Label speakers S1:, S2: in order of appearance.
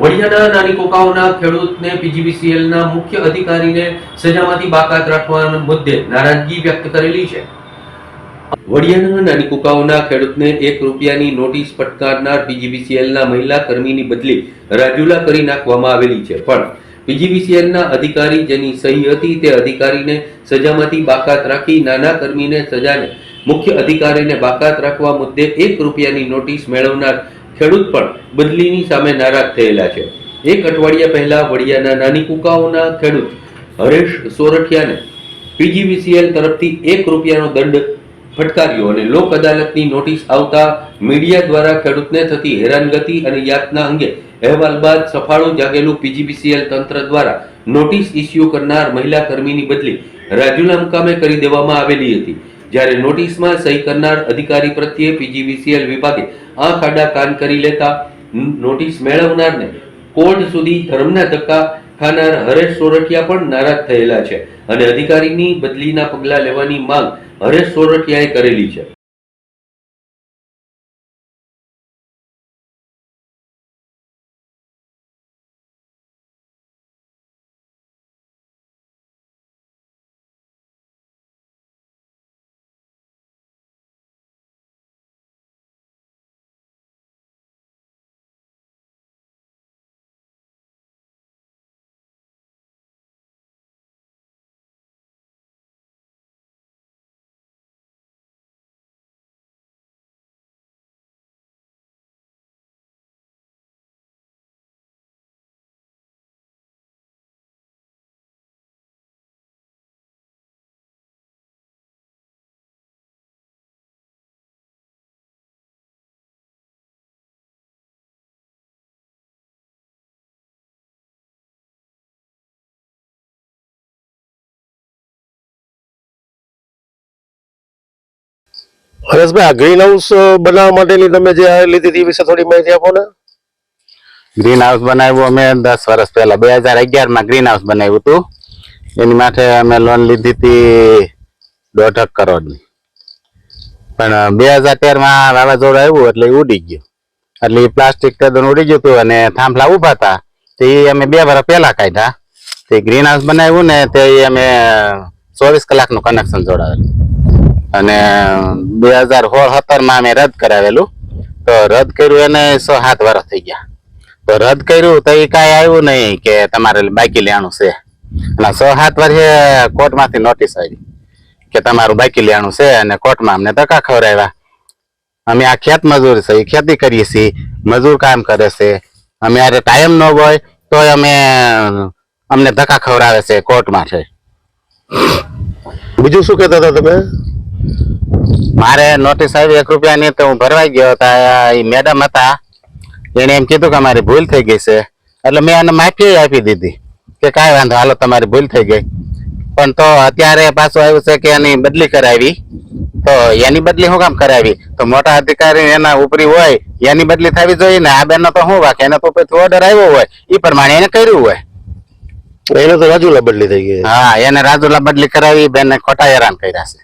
S1: વડિયાના નાની કોકાઓના ખેડૂતને પીજીવીસીએલના મુખ્ય અધિકારીને સજામાંથી બાકાત રાખવાના મુદ્દે નારાજગી વ્યક્ત કરેલી છે. વડિયાના નાની કોકાઓના ખેડૂતને એક રૂપિયાની નોટિસ ફટકારનાર પીજીવીસીએલના મહિલા કર્મીની બદલી રાજુલા કરી નાખવામાં આવેલી છે. પણ પીજીવીસીએલના અધિકારી જેની સહી હતી તે અધિકારીને સજામાંથી બાકાત રાખી નાના કર્મીને સજાને મુખ્ય અધિકારીને બાકાત રાખવા મુદ્દે એક રૂપિયાની નોટિસ મેળવનાર ખેડૂત પણ બદલીની સામે નારાજ થયેલા છે. એક અઠવાડિયા પહેલા વડિયાના નાની કુકાઓના ખેડૂત હરેશ સોરઠિયાને પીજીવીસીએલ તરફથી એક રૂપિયાનો દંડ ફટકાર્યો અને લોક અદાલતની નોટિસ આવતા મીડિયા દ્વારા ખેડૂતને થતી હેરાનગતિ અને યાતના અંગે અહેવાલ બાદ સફાળું જાગેલું પીજીબીસીએલ તંત્ર દ્વારા નોટિસ ઇસ્યુ કરનાર મહિલા કર્મીની બદલી રાજુલા મુકામે કરી દેવામાં આવેલી હતી. જ્યારે નોટિસમાં સહી કરનાર અધિકારી પ્રત્યે પીજીવીસીએલ વિભાગે આંખ આડા કાન કરી લેતા નોટિસ મેળવનારને કોર્ટ સુધી ધર્મના ધક્કા ખાનાર હરેશ સોરઠિયા પણ નારાજ થયેલા છે અને અધિકારીની બદલીના પગલાં લેવાની માંગ હરેશ સોરઠિયાએ કરેલી છે.
S2: હરેશભાઈ, આ ગ્રીન હાઉસ બનાવવા માટેની તમે જે લીધી હતી વિશે થોડી માહિતી આપો ને.
S3: ગ્રીન હાઉસ બનાવ્યું અમે દસ વર્ષ પહેલા. બે હજાર અગિયારમાં ગ્રીન હાઉસ બનાવ્યું હતું. એની માટે અમે લોન લીધી હતી દોઢ કરોડની. પણ બે હજાર તેરમાં વાવાઝોડું આવ્યું એટલે ઉડી ગયું. એટલે એ પ્લાસ્ટિક તદ્દન ઉડી ગયું હતું અને થાંભલા ઊભા હતા. તે અમે બે વર્ષ પહેલા કાઢ્યા. તે ગ્રીન હાઉસ બનાવ્યું ને તે અમે ચોવીસ કલાકનું કનેક્શન જોડાવેલું અને બે હજાર સોળ સત્તરમાં અમે રદ કરાવેલું. તો રદ કર્યું એને સો સાત વર્ષ થઈ ગયા. તો રદ કર્યું તો એ કાંઈ આવ્યું નહીં કે તમારે બાકી લેવાનું છે. અને સો સાત વર્ષે કોર્ટમાંથી નોટિસ આવી કે તમારું બાકી લેવાનું છે અને કોર્ટમાં અમને ધક્કા ખવડાવ્યા. અમે આ ખેત મજૂર છે, એ ખેતી કરીએ છીએ, મજૂર કામ કરે છે. અમે અરે ટાઈમ ન હોય તો અમે, અમને ધક્કા ખવડાવે છે કોર્ટમાં છે.
S2: બીજું શું કહેતા હતા તમે?
S3: મારે નોટિસ આવી એક રૂપિયાની તો હું ભરવાઈ ગયો હતા એ મેડમ હતા એને એમ કીધું કે અમારી ભૂલ થઈ ગઈ છે. એટલે મેં એને માફી આપી દીધી કે કાંઈ વાંધો હાલો તમારી ભૂલ થઈ ગઈ. પણ તો અત્યારે પાછું આવ્યું છે કે એની બદલી કરાવી. તો એની બદલી શું કામ કરાવી? તો મોટા અધિકારી એના ઉપરી હોય એની બદલી થવી જોઈએ ને આ બેન તો શું વાક? એને તો ઓર્ડર આવ્યો હોય. એ પ્રમાણે એને કર્યું હોય.
S2: એને તો રાજુલા બદલી થઈ ગઈ
S3: હા એને રાજુલા બદલી કરાવી બેન ખોટા હેરાન કર્યા છે.